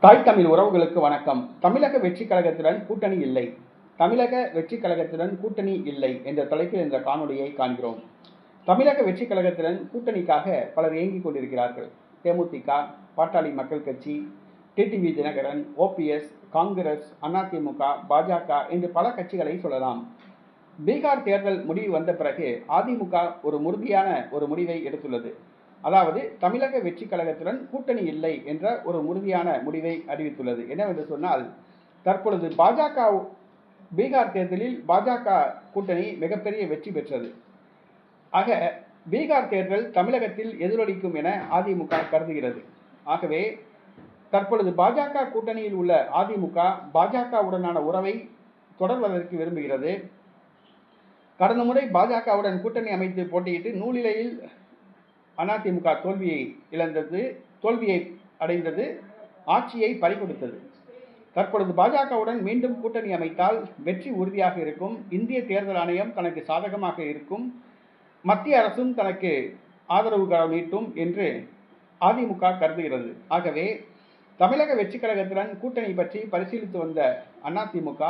தாய் தமிழ் உறவுகளுக்கு வணக்கம். தமிழக வெற்றி கழகத்துடன் கூட்டணி இல்லை. தமிழக வெற்றி கழகத்துடன் கூட்டணி இல்லை என்ற தலைப்பில் இந்த காணொளியை காண்கிறோம். தமிழக வெற்றி கழகத்துடன் கூட்டணிக்காக பலர் இயங்கிக் கொண்டிருக்கிறார்கள். தேமுதிக பாட்டாளி மக்கள் கட்சி டிடிவி தினகரன் ஓபிஎஸ் காங்கிரஸ் அதிமுக பாஜக என்று பல கட்சிகளை சொல்லலாம். பீகார் தேர்தல் முடிவு வந்த பிறகு அதிமுக ஒரு உறுதியான ஒரு முடிவை எடுத்துள்ளது. அதாவது தமிழக வெற்றி கழகத்துடன் கூட்டணி இல்லை என்ற ஒரு உறுதியான முடிவை அறிவித்துள்ளது. என்னவென்று சொன்னால் தற்பொழுது பாஜக பீகார் தேர்தலில் பாஜக கூட்டணி மிகப்பெரிய வெற்றி பெற்றது. ஆக பீகார் தேர்தல் தமிழகத்தில் எதிரொலிக்கும் என அதிமுக கருதுகிறது. ஆகவே தற்பொழுது பாஜக கூட்டணியில் உள்ள அதிமுக பாஜகவுடனான உறவை தொடர்வதற்கு விரும்புகிறது. கடந்த முறை பாஜகவுடன் கூட்டணி அமைத்து போட்டியிட்டு நூலிலையில் அதிமுக தோல்வியை இழந்தது தோல்வியை அடைந்தது ஆட்சியை பறிகொடுத்தது. தற்பொழுது பாஜகவுடன் மீண்டும் கூட்டணி அமைத்தால் வெற்றி உறுதியாக இருக்கும். இந்திய தேர்தல் ஆணையம் தனக்கு சாதகமாக இருக்கும். மத்திய அரசும் தனக்கு ஆதரவு நீட்டும் என்று அதிமுக கருதுகிறது. ஆகவே தமிழக வெற்றி கழகத்துடன் கூட்டணி பற்றி பரிசீலித்து வந்த அதிமுக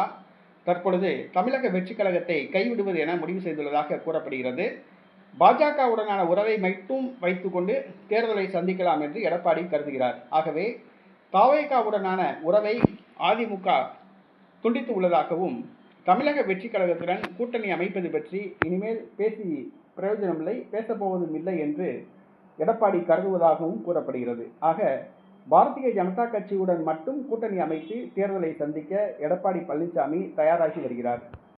தற்பொழுது தமிழக வெற்றி கழகத்தை கைவிடுவது என முடிவு செய்துள்ளதாக கூறப்படுகிறது. பாஜகவுடனான உறவை மட்டும் வைத்துக்கொண்டு தேர்தலை சந்திக்கலாம் என்று எடப்பாடி கருதுகிறார். ஆகவே தாவேகாவுடனான உறவை அதிமுக துண்டித்து உள்ளதாகவும் தமிழக வெற்றி கழகத்துடன் கூட்டணி அமைப்பது பற்றி இனிமேல் பேசி பிரயோஜனமில்லை பேசப்போவதும் இல்லை என்று எடப்பாடி கருதுவதாகவும் கூறப்படுகிறது. ஆக பாரதிய ஜனதா கட்சியுடன் மட்டும் கூட்டணி அமைத்து தேர்தலை சந்திக்க எடப்பாடி பழனிசாமி தயாராகி வருகிறார்.